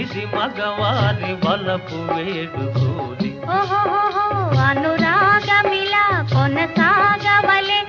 ఇది మగవారి బలపు వేడుకోలి అనురాగమిలా కొనసాగవలే.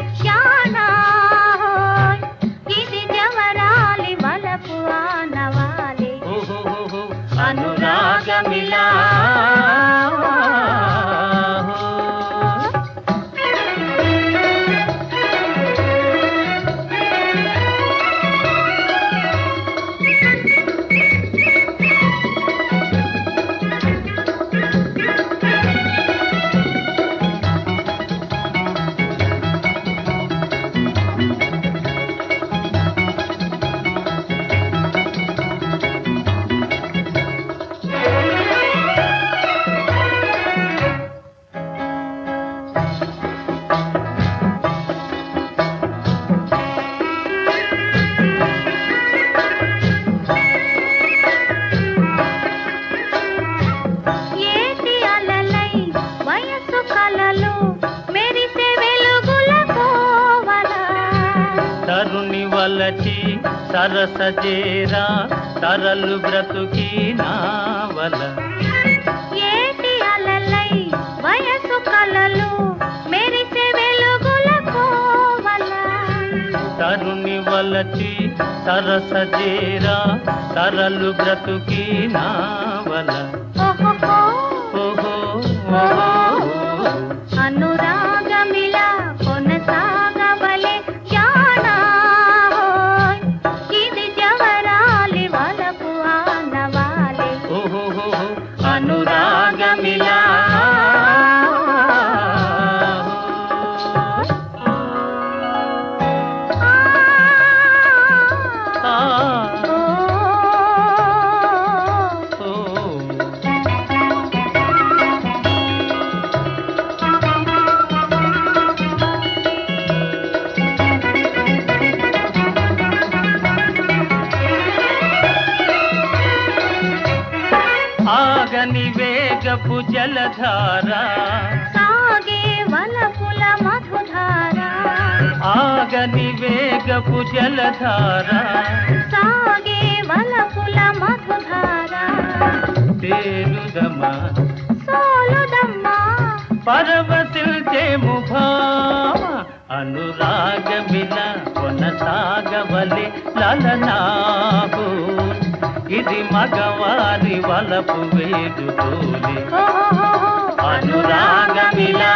చేరా తరలు బ్రతుకి నావల ఏటి అలలై వయసు కలలు మెరిసే వెలుగుల కోవల. తరుణి వలచి సరస చేరా తరలు బ్రతుకి నావల ఓహో ఓహో ఓహో. ఆగని వేగపు జలధార. సాగే వలపుల మధుధార. ఆగని వేగపు జలధార. సాగే వలపుల మధుధార. తేరుదమా సోలుదమ్మా. పరవశిల్చేము భామ. అనురాగమిల కొనసాగవలె లలనాహు ఇది మగవారి వలపు వేడుకోలి ఓహో అనురాగమిలా.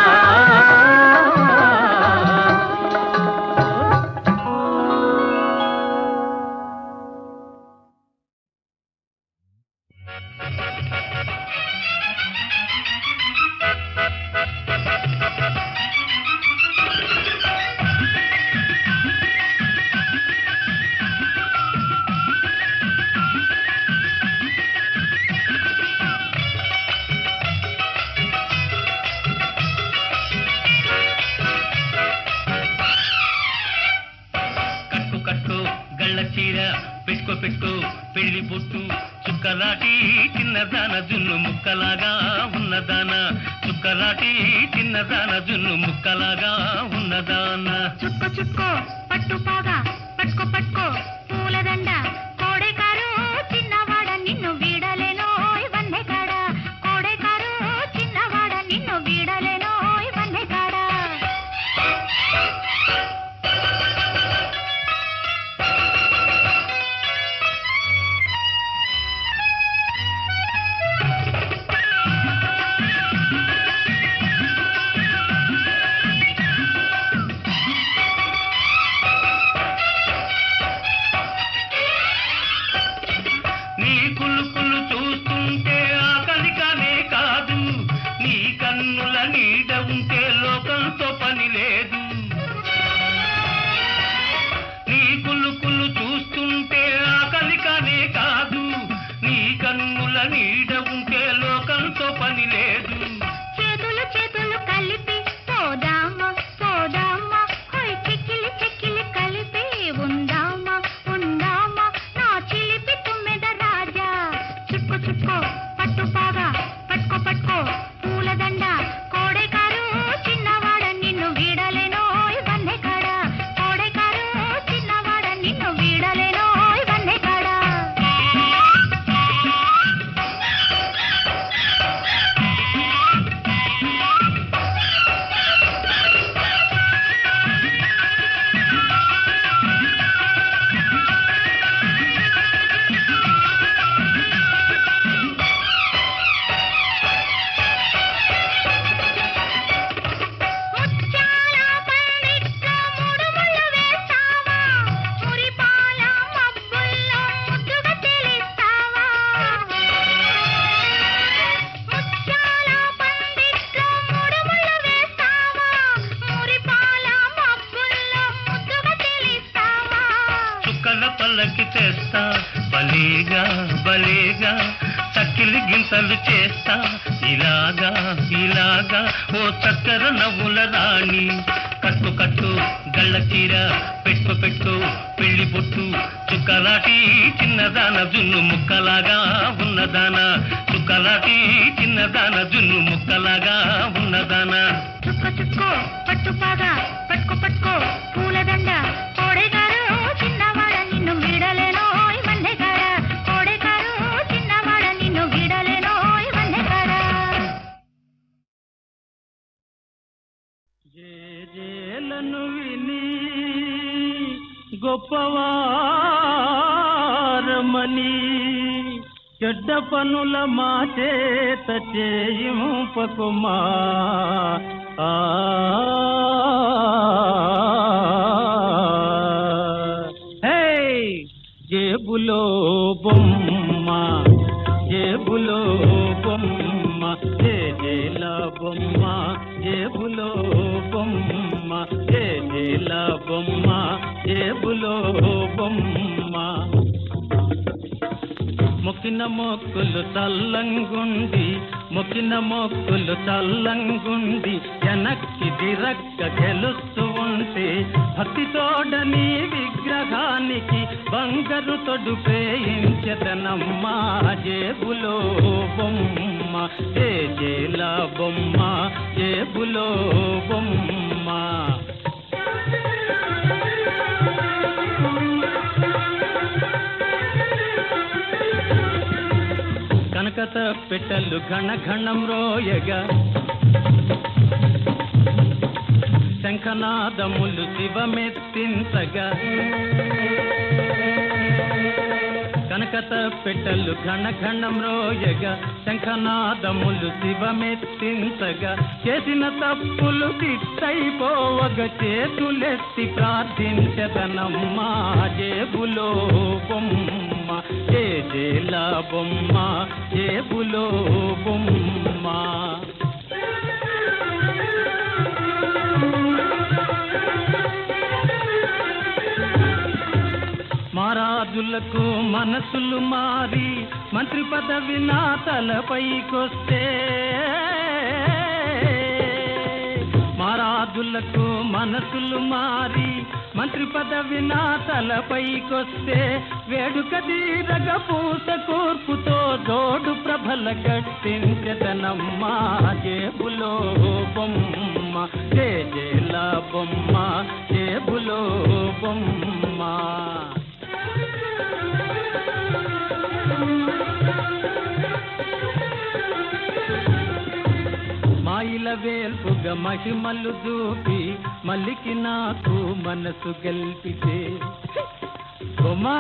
కట్టు కట్టు గళ్ళ చీర పెట్టు పెట్టు పెళ్ళి బొట్టు చుక్కలాటి చిన్నదాన జున్ను ముక్కలాగా ఉన్నదాన. చుక్కలాటి చిన్నదాన జున్ను ముక్కలాగా ఉన్నదాన. చుక్క చుక్కో పట్టుపాగా పట్టుకో పట్టుకో పూలదండ. గొప్పవారమని చెడ్డ పనుల మా చేత చేయింపకుమా ఆ మొక్కులు చల్లంగుండి మొక్కిన మొక్కులు చల్లంగుండి వెనక్కి దిరక్క గెలుస్తూ ఉంటే భక్తి తోడని విగ్రహానికి బంగారు తొడుపేయించదనమ్మా జేబులో బొమ్మ ఏ జేల బొమ్మ జేబులో బొమ్మ. భారత పెట్టలు ఘన ఘణం రోయగా. శంఖనాదములు శివమెత్తించగా. కనకత పెట్టలు ఘన ఘణం రోయగా. శంఖనాదములు శివమెత్తించగా. చేసిన తప్పులు తిట్టయిపోవగ చేతులెత్తి ప్రార్థించదనమ్మా జేబులో బొమ్మ. ఏ జేల బొమ్మ జేబులో బొమ్మ. మారాజులకు మనసులు మారి మంత్రి పదవి నా తలపైకొస్తే. మారాజులకు మనసులు మారి మంత్రి పదవి నా తలపైకొస్తే వేడుక దీరగ పూత కూర్పుతో జోడు ప్రభల కట్టించదనమ్మా జేబులో బొమ్మ జేజేల బొమ్మ జేబులో బొమ్మ. మాయిల వేల్పుగా మహిమలు దూపి మల్లికి నాకు మనసు గెల్పితే. ఉమా!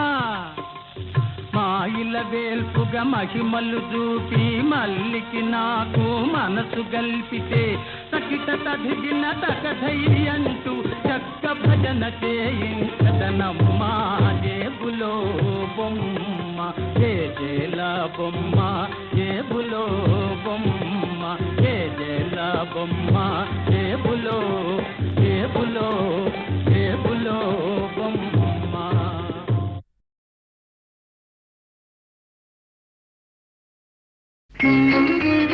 మాయిల వేల్పుగా మహిమలు దూపి మల్లికి నాకు మనసు గల్పితే. సకిట తదిగిన తకధై అంటూ చక్క భజన చేయించదనమ్మా జేబులో బొమ్మ. బొమ్మ ఏ జేల బొమ్మ ఏ బులో బొమ్మ ఏ జేల బొమ్మ ఏ బులో ఏ బులో ఏ బులో బొమ్మ. thank you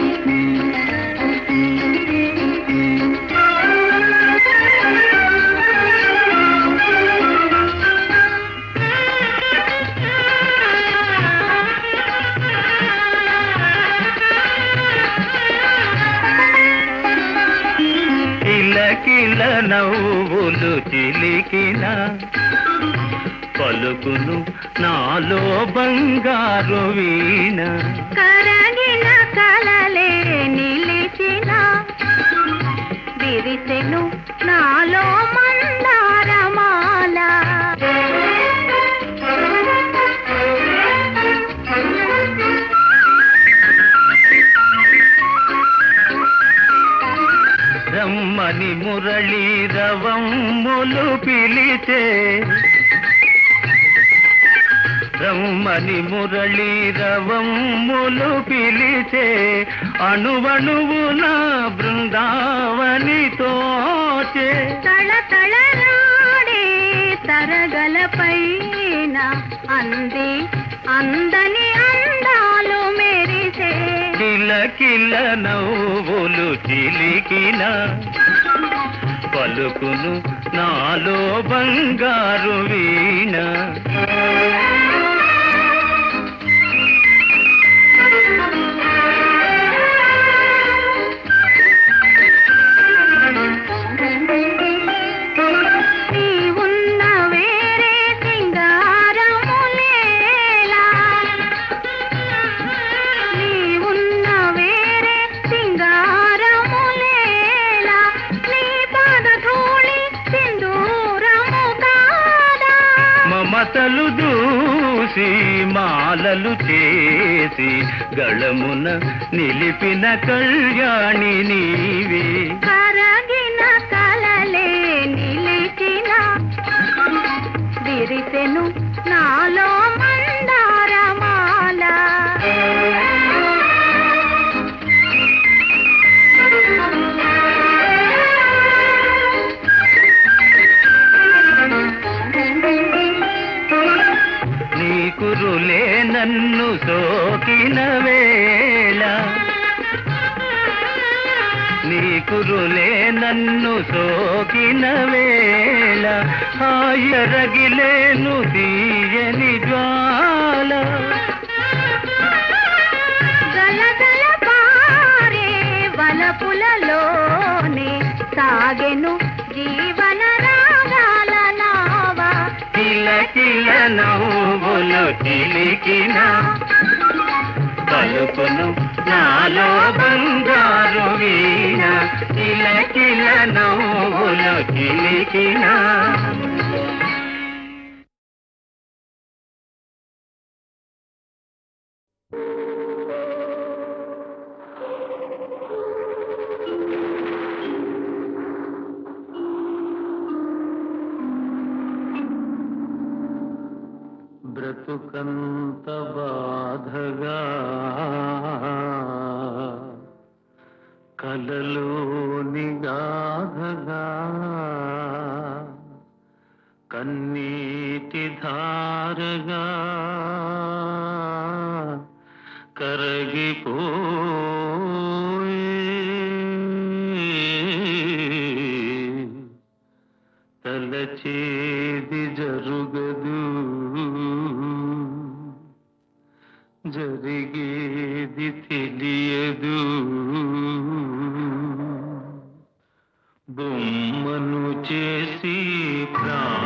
అని మురళీరవములు పిలిచే రమ్మని మురళీరవములు పిలిచే అణువణువు నా బృందావని తోచే. తళ తళరాడే తరగలపైన అంది. అందని అందాలు మెరిసే. కిల కిల నవ్వులు చిలికినా. పలుకును నాలో బంగారు వీణ. கல்யாணி నాలుకను నాలో బంగారు వీణ కిలకిల నవ్వులు కిలికినా. కరగిపోయే తలచేది జరుగదు జరిగేది తెలియదు. బొమ్మను చేసి ప్రా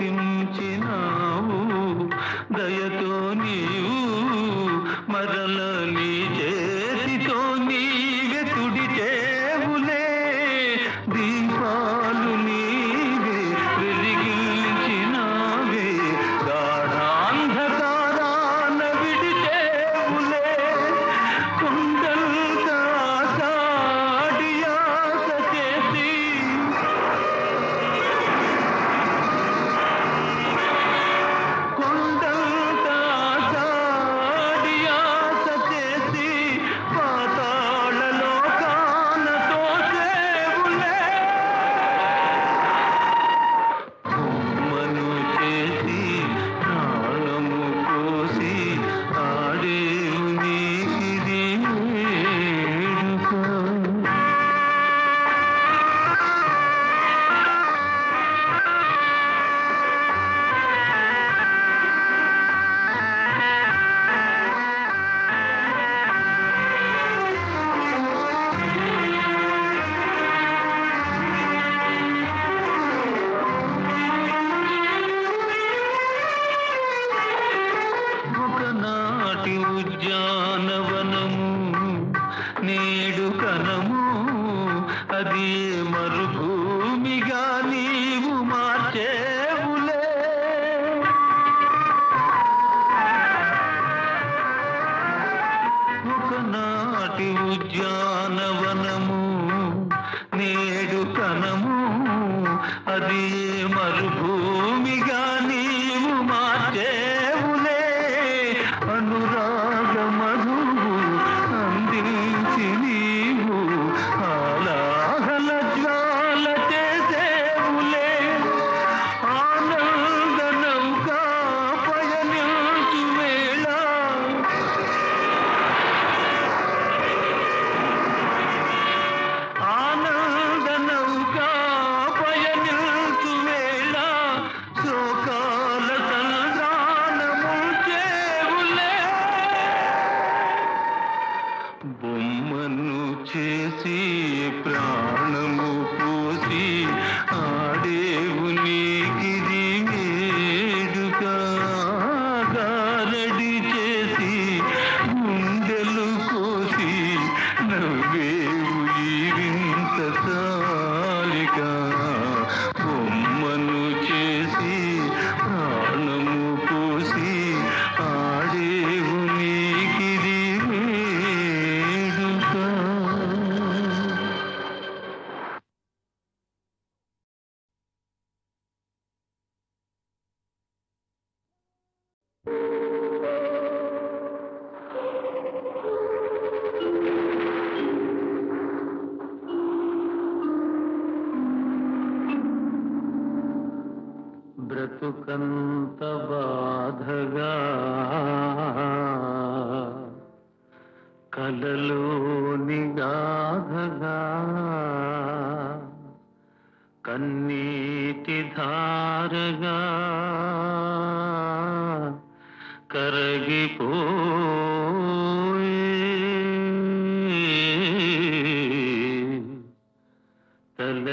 ഹിമ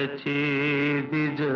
తలచేది జరుగదు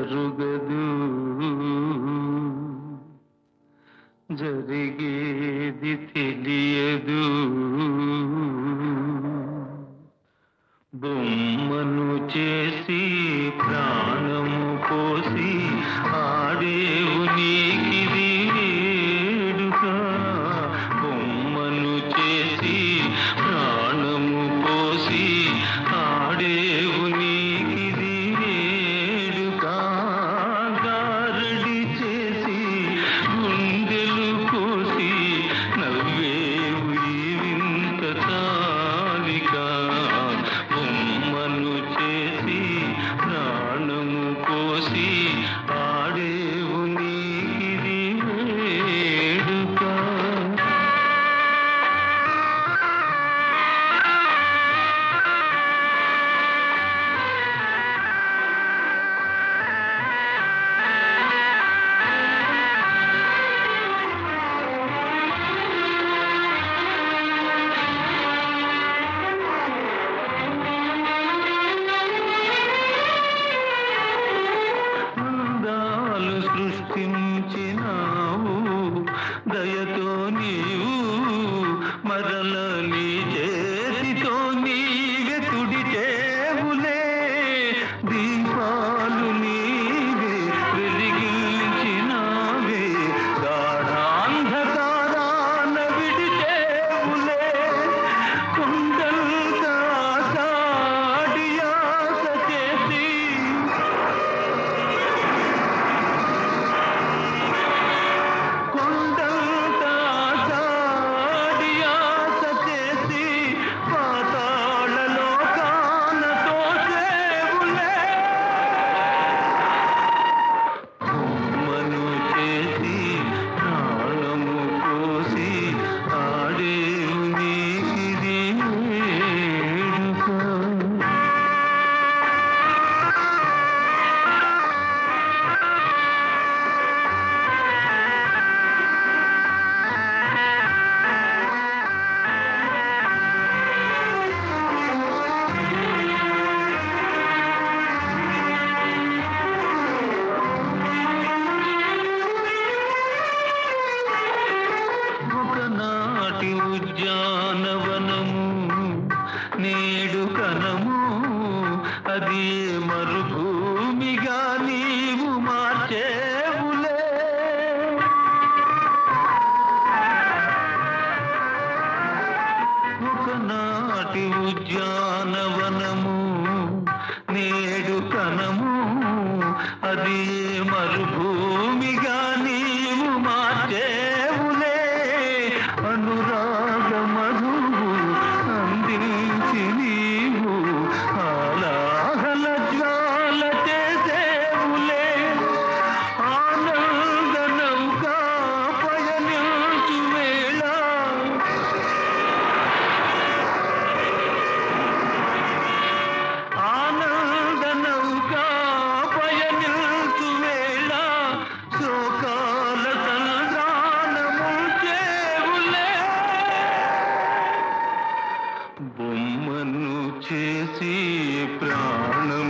ఒకనాటి ఉద్యానవనము నేడు కనము అది మరుభూ బొమ్మను చేసి ప్రాణము